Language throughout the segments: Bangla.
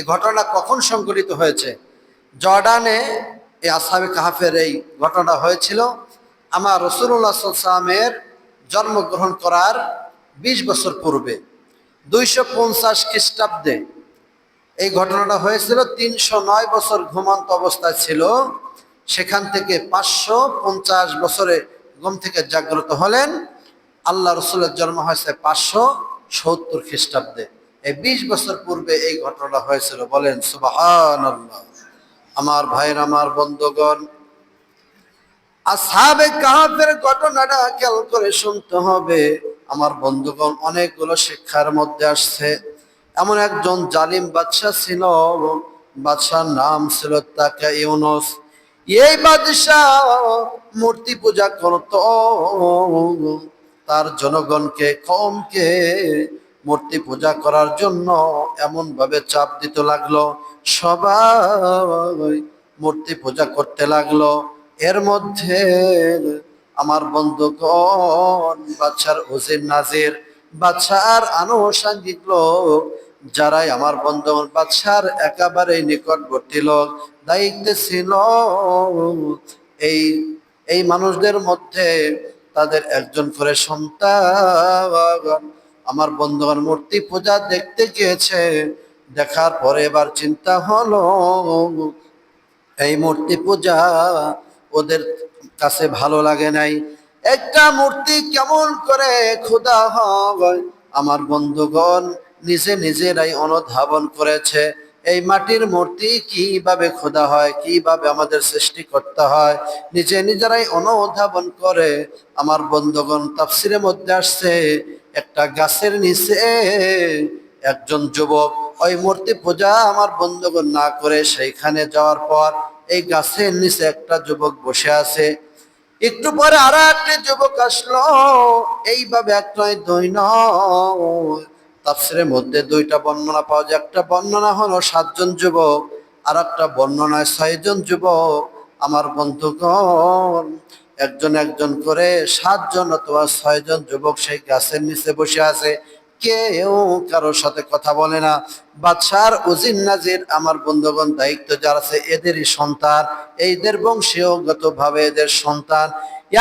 এই ঘটনা কখন সংঘটিত হয়েছে? জর্ডানে এই আসাবি কাহাফের এই ঘটনা হয়েছিল। আমার রসুল্লাহ সাল্লামের জন্মগ্রহণ করার বিশ বছর পূর্বে, দুইশো পঞ্চাশ খ্রিস্টাব্দে। এই ঘটনাটা হয়েছিল, তিনশো নয় বছর ঘুমন্ত অবস্থায় ছিল। সেখান থেকে পাঁচশো পঞ্চাশ বছরে ঘুম থেকে জাগ্রত হলেন। আল্লাহ রসুলের জন্ম হয়েছে পাঁচশো সত্তর খ্রিস্টাব্দে। এই বিশ বছর পূর্বে এই ঘটনা হয়েছিল, বলেন সুবাহান আমার ভাইয়ের, আমার বন্ধুগণ আসাবে কাহাফের ঘটনাটা খেয়াল করে শুনতে হবে। আমার বন্ধুগণ, অনেকগুলো শিক্ষার মধ্যে আসছে। এমন একজন জালিম বাদশাহ ছিল, বাদশার নাম ছিল তাকে ইউনুস। এই বাদশাহ মূর্তি পূজা করত, তার জনগণকে কমকে মূর্তি পূজা করার জন্য এমন ভাবে চাপ দিতে লাগল। সবাই মূর্তি পূজা করতে লাগল। এর মধ্যে আমার বন্ধু বন্ধুগণ বাচ্চার ওজির নাজির বাচ্চার আনুষঙ্গিক লোক, যারাই আমার বন্ধুগণ বাচ্চার একেবারে নিকটবর্তী লোক, দায়িত্বে ছিল। এই এই মানুষদের মধ্যে তাদের একজন করে সন্তান আমার বন্ধুগণ মূর্তি পূজা দেখতে গিয়েছে, দেখার পরে এবার চিন্তা হলো, এই মূর্তি পূজা ওদের কাছে ভালো লাগে নাই। একটা মূর্তি কেমন করে খোদা হয়, আমার বন্ধুগণ নিজে নিজেরাই অনুধাবন করেছে, এই মাটির মূর্তি কীভাবে খোদা হয়, কীভাবে আমাদের সৃষ্টি করতে হয়, নিজে নিজেরাই অনুধাবন করে, আমার বন্ধুগণ তাফসিরের মধ্যে আসছে একটা গাছের নিচে একজন যুবক, ওই মূর্তি পূজা আমার বন্ধুগণ না করে সেইখানে যাওয়ার পর এই গাছের নিচে একটা যুবক বসে আছে। একটু পরে আর একটা যুবক আসলো, এইভাবে এক নয়, দুই নয়। মধ্যে দুইটা বর্ণনা পাওয়া যায়। একটা বর্ণনা হলো, সাতজন যুবক আর একটা বর্ণনায় ছয়জন যুবক, আমার বন্ধুগণ একজন একজন করে সাতজন অথবা ছয়জন যুবক সেই গাছের নিচে বসে আছে। কেউ কারোর সাথে কথা বলে না। বাদশার উজিন নাজির আমার বন্ধুগণ দায়িত্ব যারা আছে এদেরই সন্তান, এইদের বংশীয়গত ভাবে এদের সন্তান।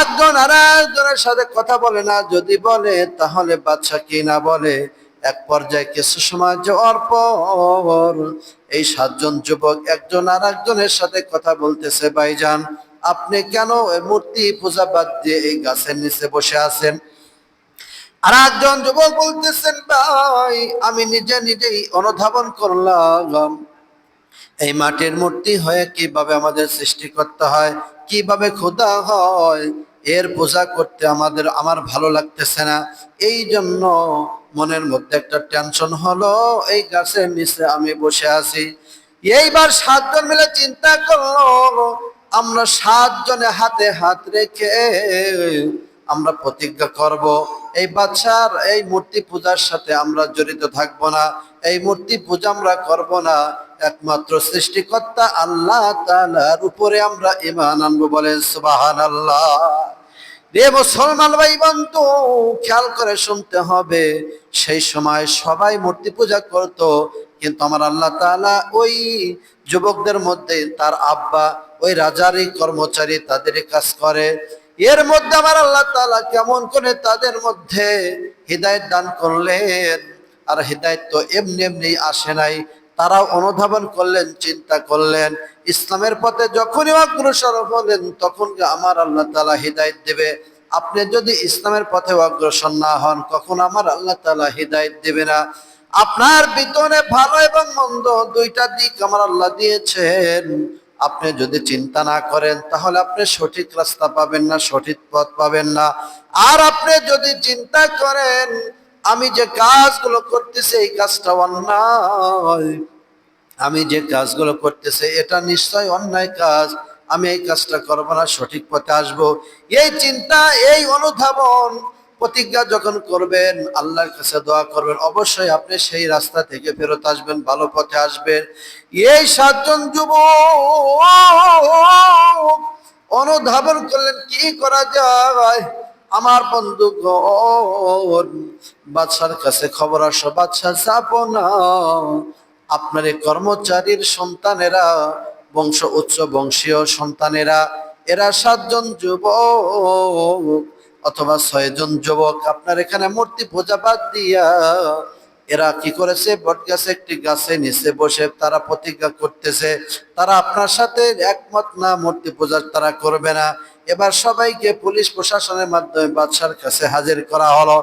একজন আর একজনের সাথে কথা বলে না, যদি বলে তাহলে বাচ্চা কি না বলে? এক পর্যায়ে কিছু সময় যাওয়ার পর এই সাতজন যুবক একজন আর একজনের সাথে কথা বলতেছে, ভাইজান। আপনি কেন মূর্তি পূজা বাদ দিয়ে এই গাছের নিচে বসে আছেন? আর একজন যুবক বলতেছেন, ভাই, আমি নিজে নিজেই অনুধাবন করলাম। এই মাটির মূর্তি হয়ে কীভাবে আমাদের সৃষ্টি করতে হয়, কীভাবে খোদা হয়, এর পূজা করতে আমাদের, আমার ভালো লাগতেছে না। এই জন্য মনের মধ্যে একটা টেনশন হলো, এই গাছের নিচে আমি বসে আছি। এইবার সাতজন মিলে চিন্তা করল আমরা সাতজনে হাতে হাত রেখে আমরা প্রতিজ্ঞা করব, এই বাচ্চার এই মূর্তি পূজার সাথে আমরা জড়িত থাকব না, এই মূর্তি পূজা আমরা করব না, একমাত্র সৃষ্টিকর্তা আল্লাহ তালার উপরে আমরা ইমান আনব বলে সুবাহান আল্লাহ রে মুসলমান ভাই বন্ধু খেয়াল করে শুনতে হবে, সেই সময় সবাই মূর্তি পূজা করত, কিন্তু আমার আল্লাহ তাআলা ওই যুবকদের মধ্যে তার আব্বা ওই রাজারই কর্মচারী তাদেরই কাজ করে। এর মধ্যে আমার আল্লাহ তাআলা কেমন করে তাদের মধ্যে হৃদায়ত দান করলেন, আর হৃদায়ত তো এমনি এমনি আসে নাই। তারাও অনুধাবন করলেন, চিন্তা করলেন। ইসলামের পথে যখনই অগ্রসর হলেন, তখন আমার আল্লাহ তালা হৃদায়ত দেবে? আপনি যদি ইসলামের পথে অগ্রসর না হন, কখন আমার আল্লাহ তাআলা হৃদায়ত দেবে না? আপনার ভিতরে ভালো এবং মন্দ দুইটা দিক আমার আল্লাহ দিয়েছেন। আপনি যদি চিন্তা না করেন, তাহলে আপনি সঠিক রাস্তা পাবেন না, সঠিক পথ পাবেন না। আর আপনি যদি চিন্তা করেন, আমি যে কাজগুলো করতেছি, এই কাজটা অন্যায়। আমি যে কাজগুলো করতেছি, এটা নিশ্চয় অন্যায় কাজ। আমি এই কাজটা করব না, সঠিক পথে আসব। এই চিন্তা, এই অনুধাবন প্রতিজ্ঞা যখন করবেন, আল্লাহর কাছে দোয়া করবেন, অবশ্যই আপনি সেই রাস্তা থেকে ফেরত আসবেন, ভালো পথে আসবেন। এই সাতজন যুব অনুধাবন করলেন, কি করা যায়? আমার বন্ধু বাদশার কাছে খবর আসো বাদশা চাপো না। আপনার এই কর্মচারীর সন্তানেরা, বংশ, উচ্চ বংশীয় সন্তানেরা, এরা সাতজন যুবক। অথবা ছয়জন যুবক, আপনার এখানে মূর্তি পূজা বাদ দিয়া, এরা কি করেছে? বট গাছে একটি গাছে নিচে বসে তারা প্রতিজ্ঞা করতেছে, তারা আপনার সাথে একমত না, মূর্তি পূজা তারা করবে না। এবার সবাইকে পুলিশ প্রশাসনের মাধ্যমে বাদশার কাছে হাজির করা হলো।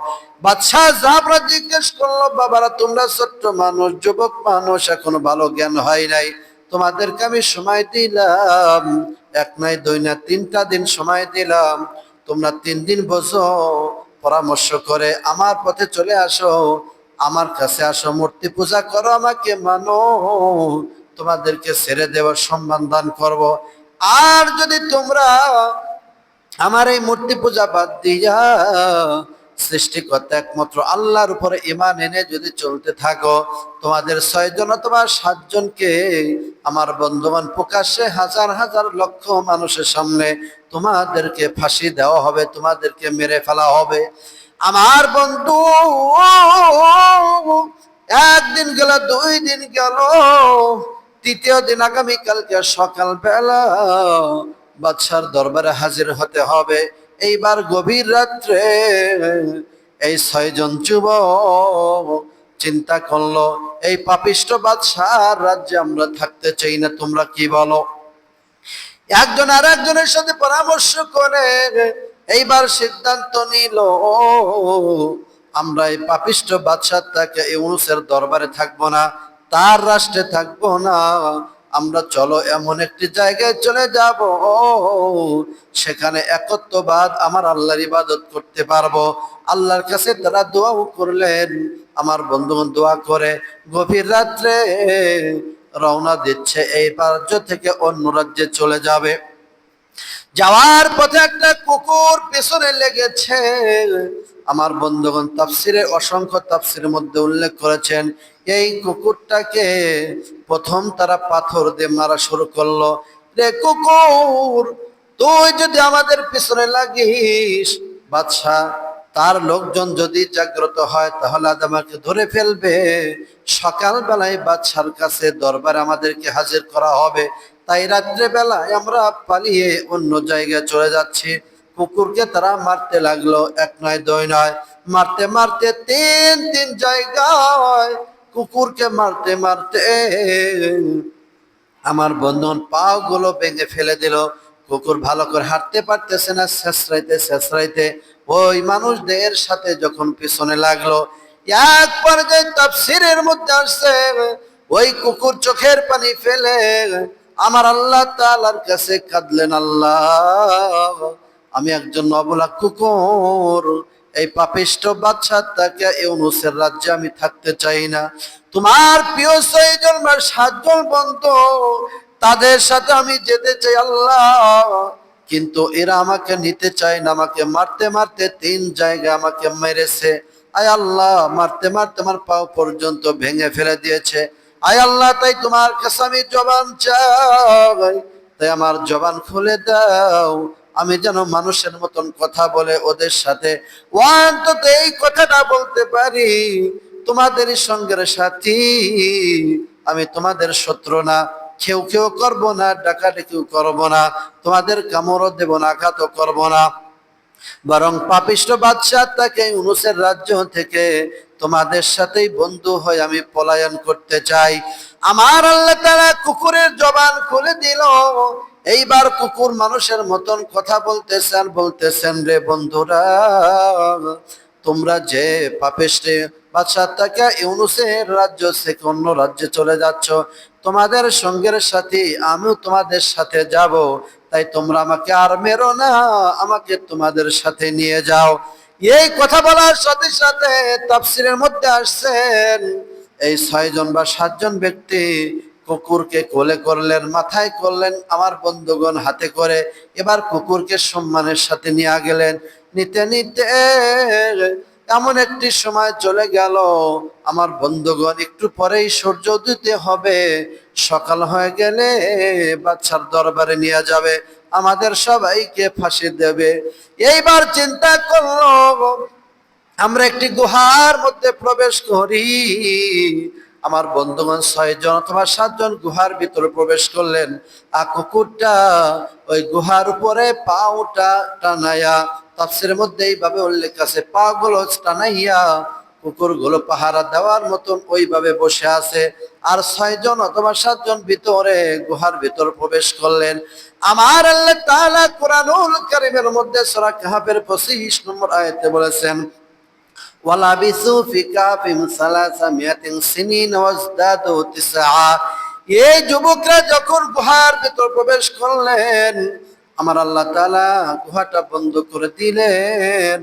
বাদশাহ জাবরা জিজ্ঞেস করল, বাবারা, তোমরা ছোট্ট মানুষ, যুবক মানুষ, এখনও ভালো জ্ঞান হয় নাই। তোমাদেরকে আমি সময় দিলাম, এক নাই দুই না তিনটা দিন সময় দিলাম। তোমরা তিন দিন বসো, পরামর্শ করে আমার পথে চলে আসো। আমার কাছে আসো, মূর্তি পূজা করো, আমাকে মানো। তোমাদেরকে ছেড়ে দেওয়ার সম্মান দান করব। আর যদি তোমরা আমার এই মূর্তি পূজা বাদ দিয়া সৃষ্টিকর্তা একমাত্র আল্লাহর উপরে ইমান এনে যদি চলতে থাকো, তোমাদের ছয়জন অথবা সাতজনকে আমার বন্ধুবান প্রকাশ্যে হাজার হাজার লক্ষ মানুষের সামনে তোমাদেরকে ফাঁসি দেওয়া হবে, তোমাদেরকে মেরে ফেলা হবে। আমার বন্ধু, একদিন গেল, দুই দিন গেল, তৃতীয় দিন আগামীকালকে সকাল বেলা বাদশার দরবারে হাজির হতে হবে। এইবার গভীর রাত্রে এই ছয়জন যুবক চিন্তা করল, এই পাপিষ্ট বাদশার রাজ্যে আমরা থাকতে চাই না, তোমরা কি বলো? একজন আর একজনের সাথে পরামর্শ করে, এইবার সিদ্ধান্ত নিল, আমরা এই পাপিষ্ট বাদশাহ তাকে ইউনুসের দরবারে থাকব না, তার রাষ্ট্রে থাকব না, আমরা চলো এমন একটি জায়গায় চলে যাব, সেখানে একত্ববাদ আমার আল্লাহর ইবাদত করতে পারব। আল্লাহর কাছে তারা দোয়াও করলেন, আমার বন্ধুগণ দোয়া করে, গভীর রাত্রে রওনা দিচ্ছে এই রাজ্য থেকে অন্য রাজ্যে চলে যাবে। যাওয়ার পথে একটা কুকুর পেছনে লেগেছে। আমার বন্ধুগণ তাফসিরে অসংখ্য তাফসিরের মধ্যে উল্লেখ করেছেন, এই কুকুরটাকে প্রথম তারা পাথর দিয়ে মারা শুরু করল। রে কুকুর, তুই যদি আমাদের পিছনে লাগিস, বাদশাহ তার লোকজন যদি জাগ্রত হয়, তাহলে আমাকে ধরে ফেলবে। সকালবেলায় বাদশার কাছে দরবার আমাদেরকে হাজির করা হবে। তাই রাত্রে বেলায় আমরা পালিয়ে অন্য জায়গায় চলে যাচ্ছি। কুকুরকে তারা মারতে লাগল, এক নয়, দুই নয়। মারতে মারতে তিন তিন জায়গায় কুকুরকে মারতে মারতে আমার বন্ধন পাও গুলো ভেঙে ফেলে দিল। কুকুর ভালো করে হাঁটতে পারতেছে না, শেষরাইতে শেষরাইতে ওই মানুষদের সাথে যখন পিছনে লাগল, এক পর্যায়ে তাফসিরের মধ্যে আসছে, ওই কুকুর চোখের পানি ফেলে, আমার আল্লাহ তাআলার কাছে কাঁদলেন আল্লাহ, আমি একজন অবলা কুকুর, এই পাপিষ্ট বাচ্চা তাকে ইউনুসের রাজ্যে আমি থাকতে চাই না। তোমার প্রিয় বা সাতজন বন্ধু তাদের সাথে আমি যেতে চাই আল্লাহ। কিন্তু এরা আমাকে নিতে চায় না, আমাকে মারতে মারতে তিন জায়গায় আমাকে মেরেছে। আয় আল্লাহ, মারতে মারতে আমার পাও পর্যন্ত ভেঙে ফেলে দিয়েছে। আয় আল্লাহ, তাই তোমার কাছে আমি জবান চাই। তাই আমার জবান খুলে দাও। আমি যেন মানুষের মতন কথা বলে ওদের সাথে অন্তত এই কথাটা বলতে পারি। তোমাদের সঙ্গের সাথী, আমি তোমাদের শত্রু না। কেউ কেউ করব না, ডাকাডাকিও করব না, তোমাদের কামড়ও দেব না, আঘাতও করব না। বরং পাপিষ্ট বাদশাহ তাকে উনুসের রাজ্য থেকে তোমাদের সাথেই বন্ধু হয়ে আমি পলায়ন করতে চাই। আমার আল্লাহ তারা কুকুরের জবান খুলে দিল। এইবার কুকুর মানুষের মতন কথা বলতেছেন বলতেছেন, রে বন্ধুরা, তোমরা যে পাপিষ্টে বাদশাহ তাকে ইউনুসের রাজ্য থেকে অন্য রাজ্যে চলে যাচ্ছ তোমাদের সঙ্গের সাথে, আমিও তোমাদের সাথে যাব। তাই তোমরা আমাকে আর মেরো না, আমাকে তোমাদের সাথে নিয়ে যাও। এই কথা বলার সাথে সাথে তাফসিরের মধ্যে আসছেন এই ছয়জন বা সাতজন ব্যক্তি কুকুরকে কোলে করলেন, মাথায় করলেন, আমার বন্ধুগণ হাতে করে এবার কুকুরকে সম্মানের সাথে নিয়ে গেলেন। নিতে নিতে এমন একটি সময় চলে গেল, আমার বন্ধুগণ, একটু পরেই সূর্য দিতে হবে। সকাল হয়ে গেলে বাচ্চার দরবারে নিয়ে যাবে, আমাদের সবাইকে ফাঁসি দেবে। এইবার চিন্তা করল, আমরা একটি গুহার মধ্যে প্রবেশ করি। আমার বন্ধুগণ ছয়জন অথবা সাতজন গুহার ভিতরে প্রবেশ করলেন। আর কুকুরটা ওই গুহার উপরে পাউটা টানায়া তাফসির মধ্যে এইভাবে উল্লেখ আছে পা গুলো টানাইয়া কুকুরগুলো পাহারা দেওয়ার মতন ওইভাবে বসে আছে, আর ছয়জন অথবা সাতজন ভিতরে গুহার ভিতর প্রবেশ করলেন। আমার আল্লাহ তাআলা কোরআনুল কারীমের মধ্যে সূরা কাহাফের 25 নম্বর আয়াতে বলেছেন ওয়ালা ওয়ালাবিসু ফি কাফিম সালাসামিয়াতিন সিনিন ওয়াজদাদু তিসআ। এই যুবকরা যখন গুহার ভিতর প্রবেশ করলেন আমার আল্লাহ তালা গুহাটা বন্ধ করে দিলেন।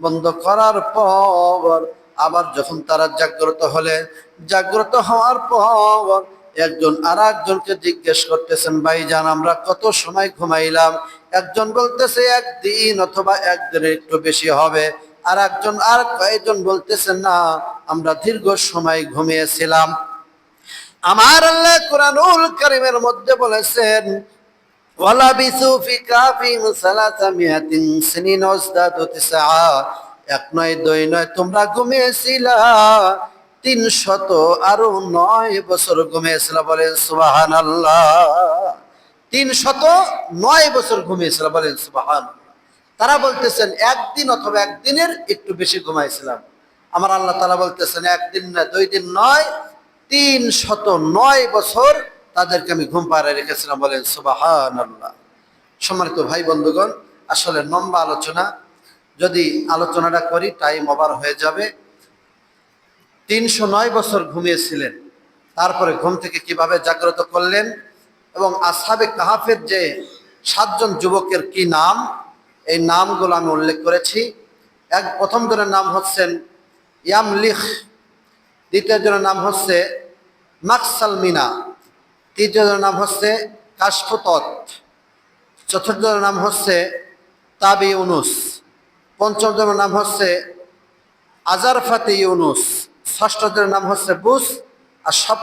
বন্ধ করার পর আবার যখন তারা জাগ্রত হলে, জাগ্রত হওয়ার পর একজন আর একজনকে জিজ্ঞেস করতেছেন, ভাই ভাইজান আমরা কত সময় ঘুমাইলাম? একজন বলতেছে, একদিন অথবা একদিনের একটু বেশি হবে। আর একজন আর কয়েকজন বলতেছেন না, আমরা দীর্ঘ সময় ঘুমিয়েছিলাম। আমার আল্লাহ কোরআনুল কারিমের মধ্যে বলেছেন ওয়ালাবিসু ফি কাফিম সালাসামিয়াতিন সিনিন ওয়াজদাদু তিসআ এক নয়, দুই নয়, তোমরা ঘুমিয়েছিলা। তিন শত আরও নয় বছর ঘুমিয়েছিল বলেন সুবাহান আল্লাহ তিন শত নয় বছর ঘুমিয়েছিল বলেন সুবাহান তারা বলতেছেন, একদিন অথবা একদিনের একটু বেশি ঘুমাইছিলাম। আমার আল্লাহ তারা বলতেছেন, একদিন না দুই দিন নয়, তিন শত নয় বছর তাদেরকে আমি ঘুম পাড়ায় রেখেছিলাম বলেন সুবাহান আল্লাহ সম্মানিত ভাই বন্ধুগণ, আসলে লম্বা আলোচনা। যদি আলোচনাটা করি টাইম ওভার হয়ে যাবে। তিনশো নয় বছর ঘুমিয়েছিলেন। তারপরে ঘুম থেকে কীভাবে জাগ্রত করলেন? এবং আসাবে কাহাফের যে সাতজন যুবকের কি নাম? এই নামগুলো আমি উল্লেখ করেছি। এক, প্রথম জনের নাম হচ্ছেন ইয়ামলিখ। দ্বিতীয় জনের নাম হচ্ছে মাকসাল মিনা তৃতীয় জনের নাম হচ্ছে কাশফতত। চতুর্থ জনের নাম হচ্ছে তাবি ইউনুস। পঞ্চম জনের নাম হচ্ছে আজারফাতে ইউনুস। ষষ্ঠ জনের নাম হচ্ছে বুস। আর সব